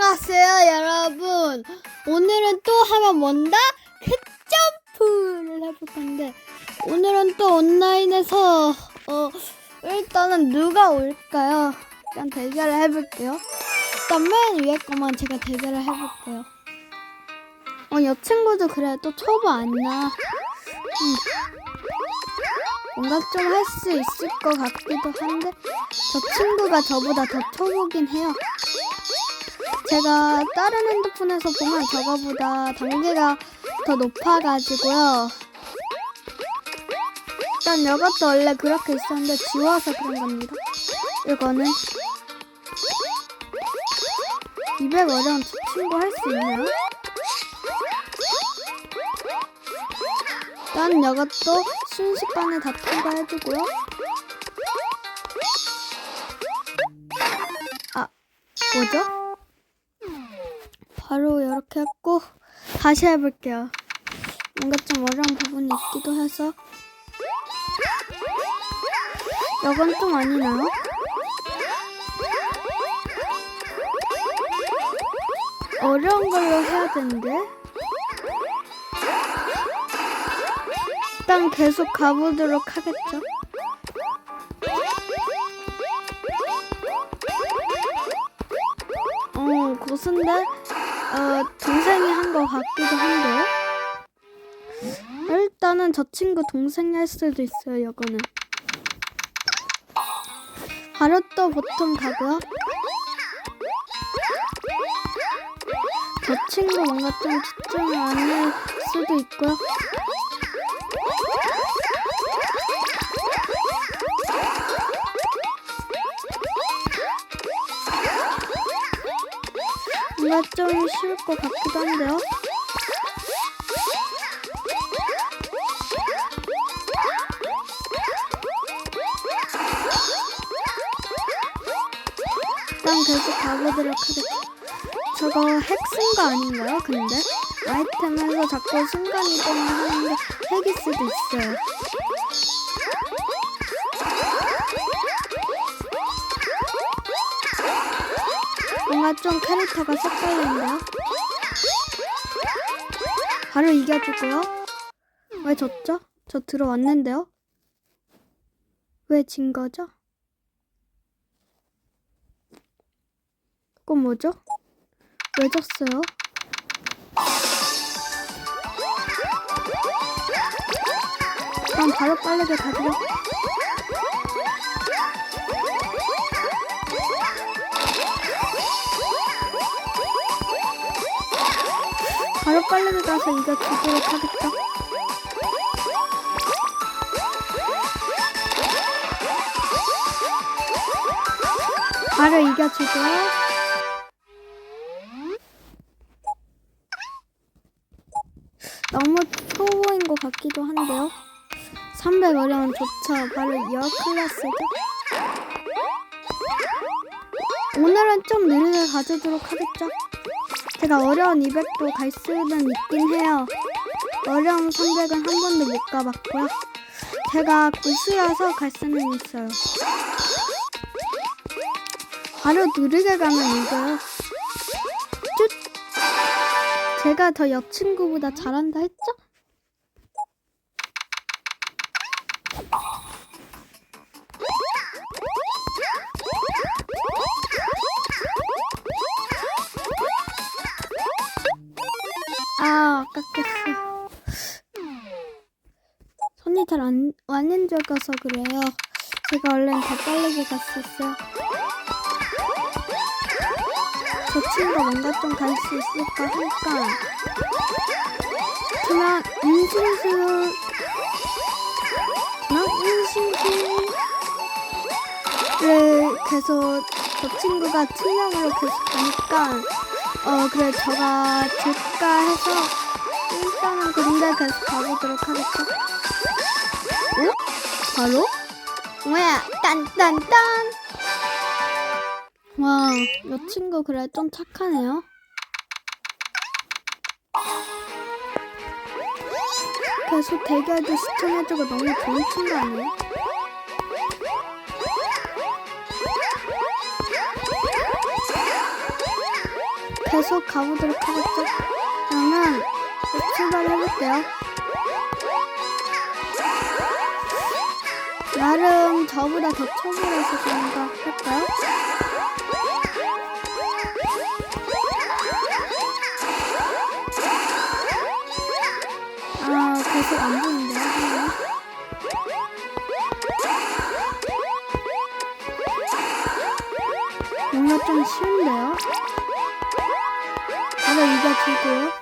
안녕하세요, 여러분. 오늘은 또 하면 뭔다? 캣점프를 해볼 건데, 오늘은 또 온라인에서, 어, 일단은 누가 올까요? 일단 대결을 해볼게요. 일단 맨 위에 거만 제가 대결을 해볼게요. 어, 여 친구도 그래, 또 초보 아니야. 음. 뭔가 좀 할 수 있을 것 같기도 한데, 저 친구가 저보다 더 초보긴 해요. 제가 다른 핸드폰에서 보면 저거보다 단계가 더 높아가지고요. 일단 이것도 원래 그렇게 있었는데 지워서 그런 겁니다. 이거는 200 어려운 저 친구 할 수 있나요? 일단 이것도 순식간에 다 통과해주고요. 아, 뭐죠? 바로 이렇게 했고 다시 해볼게요. 뭔가 좀 어려운 부분이 있기도 해서 이건 좀 아니나요? 어려운 걸로 해야 되는데 일단 계속 가보도록 하겠죠. 어, 고수인데, 어, 동생이 한것 같기도 한데요? 일단은 저 친구 동생이 할 수도 있어요, 이거는. 바로 또 보통 가고요. 저 친구 뭔가 좀 집중을 안 할 수도 있고요. 뭔가 좀 쉬울 것 같기도 한데요. 일단 계속 가보도록 하겠습니다. 저거 핵쓴거 아닌가요? 근데 아이템에서 자꾸 순간 이동을 하는데 핵일 수도 있어요. 좀 캐릭터가 색달린데요? 바로 이겨주고요. 왜 졌죠? 저 들어왔는데요? 왜 진 거죠? 그건 뭐죠? 왜 졌어요? 그럼 바로 빠르게 가죠. 바로 빠르게 가서 이겨주도록 하겠죠. 바로 이겨주고요. 너무 초보인 것 같기도 한데요. 300 어려운 조차 바로 이어 클래스죠. 오늘은 좀 느리게 가주도록 하겠죠. 제가 어려운 200도 갈 수는 있긴 해요. 어려운 300은 한 번도 못 가봤고요. 제가 고수여서 갈 수는 있어요. 바로 느리게 가면 이겨요. 쭈! 제가 더 여친구보다 잘한다 했죠? 아, 아깝겠어. 손이 잘 안, 안 적어서 그래요. 제가 얼른 더 빠르게 갔었어요. 저 친구가 뭔가 좀 갈 수 있을까 하니까 그냥 인신수 그냥 인신수를 계속 저 친구가 투명으로 계속 가니까 어 그래 저가 줄까 해서 일단은 근데 계속 가보도록 하겠죠 어? 바로? 뭐야 딴딴딴 와, 이 친구 그래 좀 착하네요. 계속 대결도 시청해주고 너무 좋은 친구 아니에요? 계속 가보도록 하겠죠. 그러면 출발해볼게요. 나름 저보다 더 초보라서 그런가 할까요? 아, 계속 안 보이는데요? 뭔가 좀 쉬운데요? 바로 이겨주고요.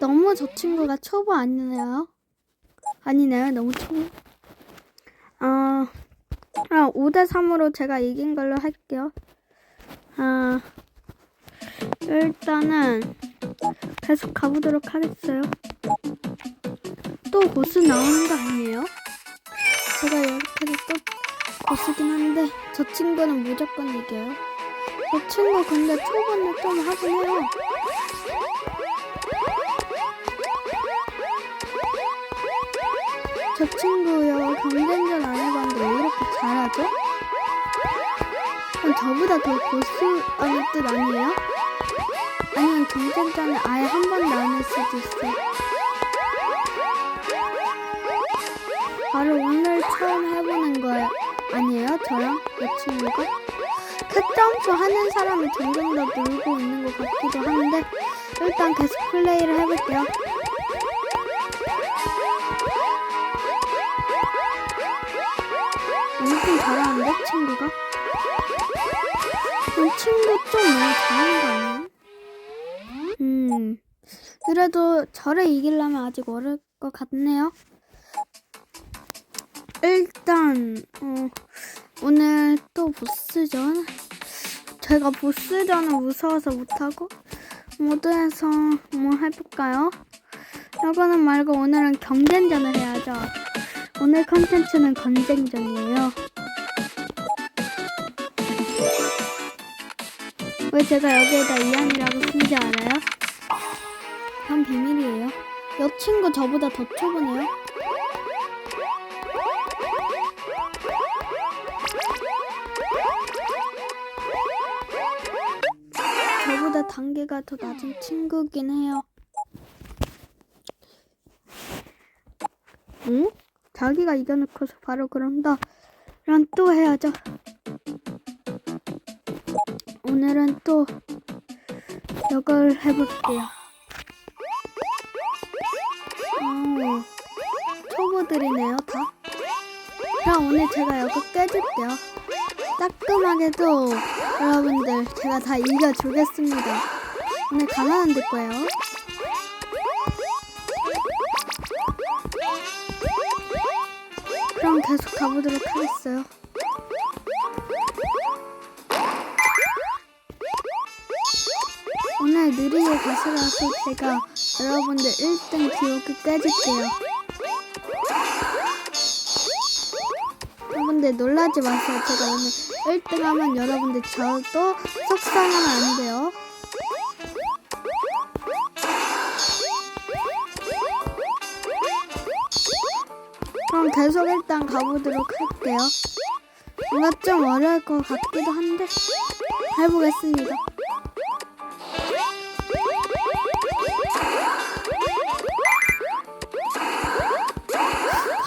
너무 저 친구가 초보 아니네요. 아니네요. 너무 초보. 아, 아 5대 3으로 제가 이긴 걸로 할게요. 아, 일단은 계속 가보도록 하겠어요. 또 보스 나오는 거 아니에요? 제가 이렇게 또 보스긴 한데 저 친구는 무조건 이겨요. 저 친구 근데 초반에 좀 하긴 해요. 저 친구요 경쟁전 안 해봤는데 왜 이렇게 잘하죠? 그럼 저보다 더 고수라는 뜻 아니에요? 아니면 경쟁전을 아예 한 번도 안 했을 수도 있어요. 바로 오늘 처음 해보는 거 아니에요? 저랑 이 친구가? 캣점프 하는 사람이 점점 더 늘고 있는 것 같기도 한데 일단 계속 플레이를 해볼게요. 친구가? 이 친구 좀 너무 잘하는 거 아니에요? 음 그래도 저를 이기려면 아직 어릴 것 같네요. 일단 어, 오늘 또 보스전 제가 보스전은 무서워서 못하고 모드에서 뭐 해볼까요? 이거는 말고 오늘은 경쟁전을 해야죠. 오늘 컨텐츠는 건쟁전이에요. 왜 제가 여기에다 이안이라고 쓴지 알아요? 그건 비밀이에요. 여 친구 저보다 더 초보네요. 저보다 단계가 더 낮은 친구긴 해요. 응? 자기가 이겨놓고서 바로 그런다. 란또 해야죠. 오늘은 또 이걸 해볼게요. 오, 초보들이네요, 다. 그럼 오늘 제가 이거 깨줄게요. 따끔하게도 여러분들 제가 다 이겨주겠습니다. 오늘 가만 안 둘 거예요. 그럼 계속 가보도록 하겠어요. 느리게 가시라서 제가 여러분들 1등 기록을 깨줄게요. 여러분들 놀라지 마세요. 제가 오늘 1등 하면 여러분들 저도 속상하면 안 돼요. 그럼 계속 일단 가보도록 할게요. 뭔가 좀 어려울 것 같기도 한데 해보겠습니다.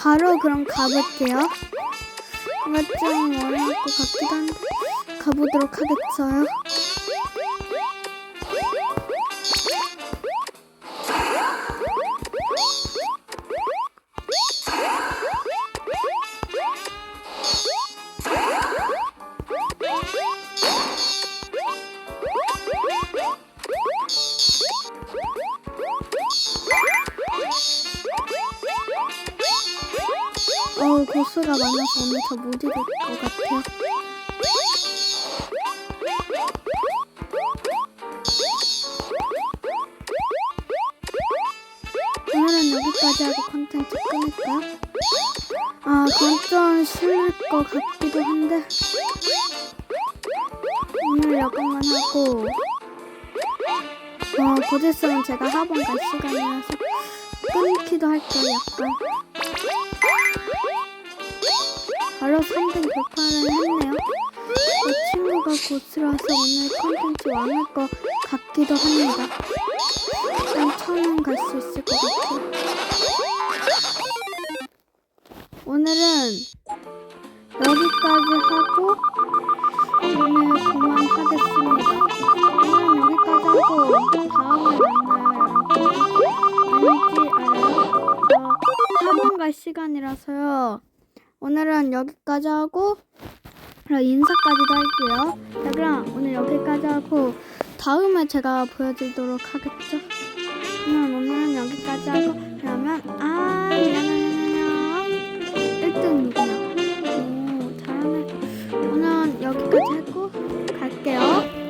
바로 그럼 가볼게요. 뭔가 좀 어려울 것 같기도 한데 가보도록 하겠어요. 어 고수가 많아서 오늘 저 못 이길 것 같아요. 오늘은 여기까지 하고 컨텐츠 끊을까요? 아, 좀 실릴 것 같기도 한데 오늘 여기만 하고 어, 곧 있으면 제가 학원 갈 시간이라서 끊기도 할게요, 약간. 바로 3등 돌파를 했네요. 이 친구가 고스라서 오늘 컨텐츠 왕할 것 같기도 합니다. 일단 처음엔 갈수 있을 것 같아요. 오늘은 여기까지 하고 오늘 그만하겠습니다. 오늘은 여기까지 하고 다음에 만나요. 아닌지 알아요? 저 학원 갈 시간이라서요. 오늘은 여기까지 하고 그럼 인사까지도 할게요. 자 그럼 오늘 여기까지 하고 다음에 제가 보여드리도록 하겠죠. 그럼 오늘은 여기까지 하고 그러면 아 미안해요. 1등이군요. 오 잘하네. 오늘 여기까지 하고 갈게요.